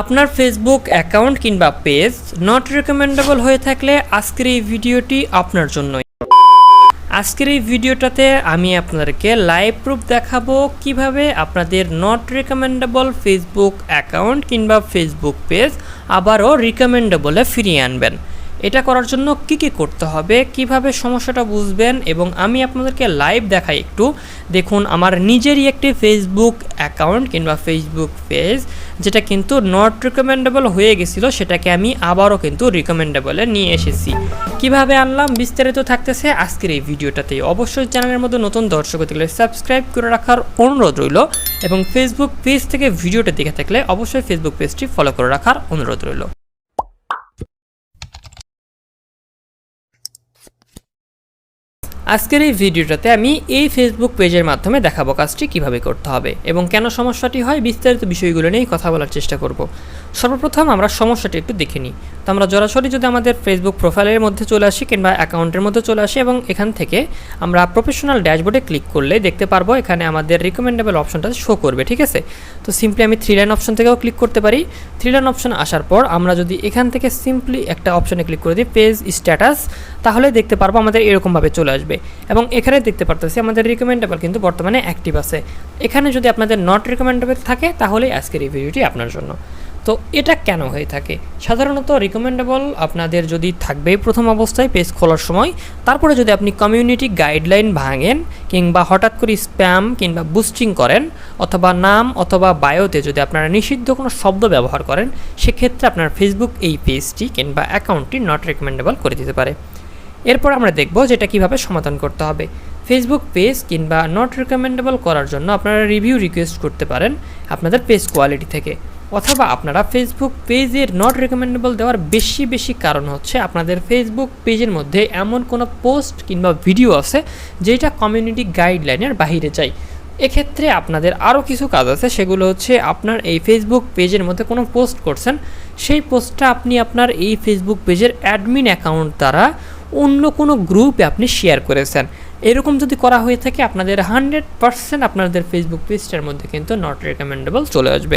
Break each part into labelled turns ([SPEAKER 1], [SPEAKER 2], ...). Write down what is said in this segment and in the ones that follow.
[SPEAKER 1] আপনার Facebook account কিংবা page not recommendable হয়ে থাকলে আজকের এই ভিডিওটি আপনার জন্যই। আজকের এই ভিডিওটাতে আমি আপনাদেরকে লাইভ প্রুফ দেখাবো কীভাবে আপনাদের নট রেকমেন্ডেবল ফেসবুক অ্যাকাউন্ট কিংবা ফেসবুক পেজ আবারও রিকমেন্ডেবলে ফিরিয়ে আনবেন। এটা করার জন্য কি কি করতে হবে, কীভাবে সমস্যাটা বুঝবেন এবং আমি আপনাদেরকে লাইভ দেখাই একটু। দেখুন, আমার নিজেরই একটি ফেসবুক অ্যাকাউন্ট কিংবা ফেসবুক পেজ যেটা কিন্তু নট রিকমেন্ডেবল হয়ে গেছিল, সেটাকে আমি আবারও কিন্তু রিকমেন্ডেবলে নিয়ে এসেছি। কীভাবে আনলাম, বিস্তারিত থাকতেছে আজকের এই ভিডিওটাতেই অবশ্যই চ্যানেলের মধ্যে নতুন দর্শক হতে সাবস্ক্রাইব করে রাখার অনুরোধ রইল এবং ফেসবুক পেজ থেকে ভিডিওটা দেখে থাকলে অবশ্যই ফেসবুক পেজটি ফলো করে রাখার অনুরোধ রইল। আজকের এই ভিডিওটাতে আমি এই ফেসবুক পেজের মাধ্যমে দেখাবো কাজটি কীভাবে করতে হবে এবং কেন সমস্যাটি হয়, বিস্তারিত বিষয়গুলো নিয়েই কথা বলার চেষ্টা করব। সর্বপ্রথম আমরা সমস্যাটি একটু দেখে নিই। তো আমরা সরাসরি যদি আমাদের ফেসবুক প্রোফাইলের মধ্যে চলে আসি কিংবা অ্যাকাউন্টের মধ্যে চলে আসি এবং এখান থেকে আমরা প্রফেশনাল ড্যাশবোর্ডে ক্লিক করলে দেখতে পারব এখানে আমাদের রিকমেন্ডেবল অপশনটা শো করবে, ঠিক আছে? তো সিম্পলি আমি থ্রি লাইন অপশন থেকেও ক্লিক করতে পারি। থ্রি লাইন অপশন আসার পর আমরা যদি এখান থেকে সিম্পলি একটা অপশনে ক্লিক করে দিই পেজ স্ট্যাটাস তাহলে দেখতে পারব আমাদের এরকমভাবে চলে আসবে। এবং এখানে দেখতে পারতেছি আমাদের রিকমেন্ডেবল কিন্তু বর্তমানে অ্যাক্টিভ আছে। এখানে যদি আপনাদের নট রিকমেন্ডেবল থাকে তাহলেই আজকের এই ভিডিওটি আপনার জন্য। তো এটা কেন হয়ে থাকে? সাধারণত রিকমেন্ডেবল আপনাদের যদি থাকবে প্রথম অবস্থায় পেজ খোলার সময়, তারপরে যদি আপনি কমিউনিটি গাইডলাইন ভাঙেন, কিংবা হঠাৎ করে স্প্যাম কিংবা বুস্টিং করেন, অথবা নাম অথবা বায়োতে যদি আপনারা নিষিদ্ধ কোনো শব্দ ব্যবহার করেন, সেক্ষেত্রে আপনার ফেসবুক এই পেজটি কিংবা অ্যাকাউন্টটি নট রিকমেন্ডেবল করে দিতে পারে। এরপর আমরা দেখব যে এটা কীভাবে সমাধান করতে হবে। ফেসবুক পেজ কিংবা নট রিকমেন্ডেবল করার জন্য আপনারা রিভিউ রিকোয়েস্ট করতে পারেন আপনাদের পেজ কোয়ালিটি থেকে। অথবা আপনারা ফেসবুক পেজের নট রেকমেন্ডেবল দেওয়ার বেশি বেশি কারণ হচ্ছে আপনাদের ফেসবুক পেজের মধ্যে এমন কোনো পোস্ট কিংবা ভিডিও আছে যেটা কমিউনিটি গাইডলাইনের বাহিরে যায়। এক্ষেত্রে আপনাদের আরও কিছু কাজ আছে, সেগুলো হচ্ছে আপনার এই ফেসবুক পেজের মধ্যে কোনো পোস্ট করছেন, সেই পোস্টটা আপনি আপনার এই ফেসবুক পেজের অ্যাডমিন অ্যাকাউন্ট দ্বারা অন্য কোনো গ্রুপে আপনি শেয়ার করেছেন। এরকম যদি করা হয়ে থাকে, আপনাদের হান্ড্রেড পারসেন্ট আপনাদের ফেসবুক পেজটার মধ্যে কিন্তু নট রেকমেন্ডেবল চলে আসবে।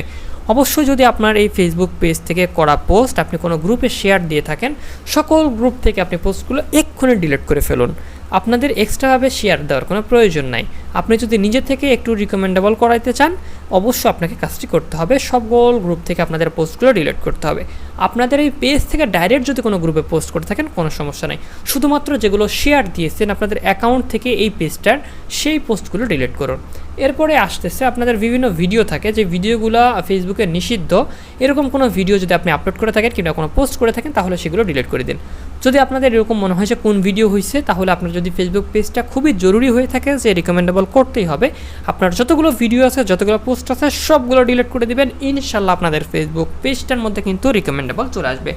[SPEAKER 1] অবশ্যই যদি আপনার এই ফেসবুক পেজ থেকে করা পোস্ট আপনি কোনো গ্রুপে শেয়ার দিয়ে থাকেন, সকল গ্রুপ থেকে আপনি পোস্টগুলো এক্ষুনি ডিলিট করে ফেলুন। আপনাদের এক্সট্রাভাবে শেয়ার দেওয়ার কোনো প্রয়োজন নাই। আপনি যদি নিজে থেকে একটু রিকমেন্ডেবল করাইতে চান, অবশ্যই আপনাকে কাজটি করতে হবে। সকল গ্রুপ থেকে আপনাদের পোস্টগুলো ডিলিট করতে হবে। আপনাদের এই পেজ থেকে ডাইরেক্ট যদি কোনো গ্রুপে পোস্ট করে থাকেন, কোনো সমস্যা নেই। শুধুমাত্র যেগুলো শেয়ার দিয়েছেন আপনাদের অ্যাকাউন্ট থেকে এই পেজটার সেই পোস্টগুলো ডিলিট করুন। এরপরে আসতেছে আপনাদের বিভিন্ন ভিডিও থাকে। যে ভিডিওগুলো ফেসবুকে নিষিদ্ধ। এরকম কোনো ভিডিও যদি আপনি আপলোড করে থাকেন কিংবা কোনো পোস্ট করে থাকেন, তাহলে সেগুলো ডিলিট করে দিন। যদি আপনাদের এরকম মনে হয় যে কোন ভিডিও হয়েছে তাহলে আপনার যদি ফেসবুক পেজটা খুবই জরুরি হয়ে থাকে যে রিকমেন্ডেবল করতেই হবে, আপনার যতগুলো ভিডিও আছে, যতগুলো পোস্ট আছে, সবগুলো ডিলিট করে দেবেন, ইনশাল্লাহ আপনাদের ফেসবুক পেজটার মধ্যে কিন্তু রিকমেন্ডেবল চলে আসবে।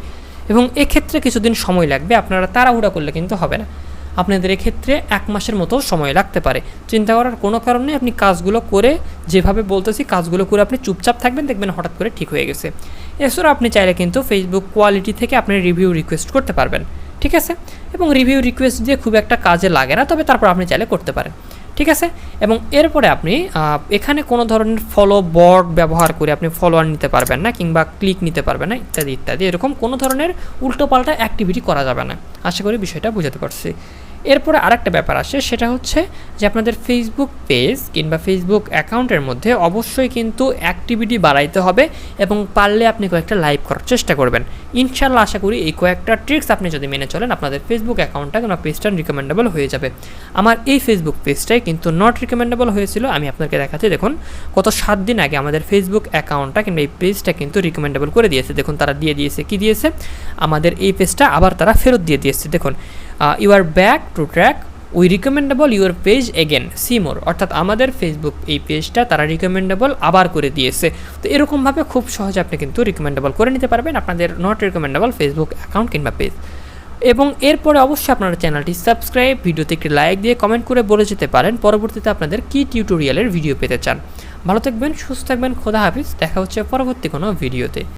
[SPEAKER 1] এবং এক্ষেত্রে কিছুদিন সময় লাগবে, আপনারা তাড়াহুড়া করলে কিন্তু হবে না। আপনাদের ক্ষেত্রে এক মাসের মতো সময় লাগতে পারে। চিন্তা করার কোনো কারণে আপনি কাজগুলো করে যেভাবে বলতেছি কাজগুলো করে আপনি চুপচাপ থাকবেন, দেখবেন হঠাৎ করে ঠিক হয়ে গেছে। এছাড়াও আপনি চাইলে কিন্তু ফেসবুক কোয়ালিটি থেকে আপনি রিভিউ রিকোয়েস্ট করতে পারবেন, ঠিক আছে? এবং রিভিউ রিকোয়েস্ট দিয়ে খুব একটা কাজে লাগে না, তবে তারপর আপনি চাইলে করতে পারেন। ঠিক আছে? এবং এরপরে আপনি এখানে কোনো ধরনের ফলো বর্ড ব্যবহার করে আপনি ফলোয়ার নিতে পারবেন না কিংবা ক্লিক নিতে পারবেন না, ইত্যাদি ইত্যাদি। এরকম কোনো ধরনের উল্টোপাল্টা অ্যাক্টিভিটি করা যাবে না। আশা করি বিষয়টা বুঝাতে পারছি। এরপরে আরেকটা ব্যাপার আসে, সেটা হচ্ছে যে আপনাদের ফেসবুক পেজ কিংবা ফেসবুক অ্যাকাউন্টের মধ্যে অবশ্যই কিন্তু অ্যাক্টিভিটি বাড়াইতে হবে এবং পারলে আপনি কয়েকটা লাইভ করার চেষ্টা করবেন। ইনশাল্লাহ আশা করি এই কয়েকটা ট্রিক্স আপনি যদি মেনে চলেন, আপনাদের ফেসবুক অ্যাকাউন্টটা কিংবা পেজটা রিকমেন্ডেবল হয়ে যাবে। আমার এই ফেসবুক পেজটাই কিন্তু নট রিকমেন্ডেবল হয়েছিল, আমি আপনাকে দেখাচ্ছি। দেখুন, গত সাত দিন আগে আমাদের ফেসবুক অ্যাকাউন্টটা কিংবা এই পেজটা কিন্তু রিকমেন্ডেবল করে দিয়েছে। দেখুন, তারা দিয়ে দিয়েছে, কি দিয়েছে? আমাদের এই পেজটা আবার তারা ফেরত দিয়ে দিয়েছে। দেখুন you are back to track we recommendable your page again see more অর্থাৎ আমাদের ফেসবুক এই পেজটা তারা রিকমেন্ডেবল আবার করে দিয়েছে। তো এরকমভাবে খুব সহজে আপনি কিন্তু রিকমেন্ডেবল করে নিতে পারবেন আপনাদের নট রিকমেন্ডেবল ফেসবুক অ্যাকাউন্ট কিংবা পেজ এবং এরপরে অবশ্যই আপনারা চ্যানেলটি সাবস্ক্রাইব ভিডিওতে একটি লাইক দিয়ে কমেন্ট করে বলে যেতে পারেন। পরবর্তীতে আপনাদের কী টিউটোরিয়ালের ভিডিও পেতে চান। ভালো থাকবেন, সুস্থ থাকবেন, খোদা হাফিজ। দেখা হচ্ছে পরবর্তী কোনো ভিডিওতে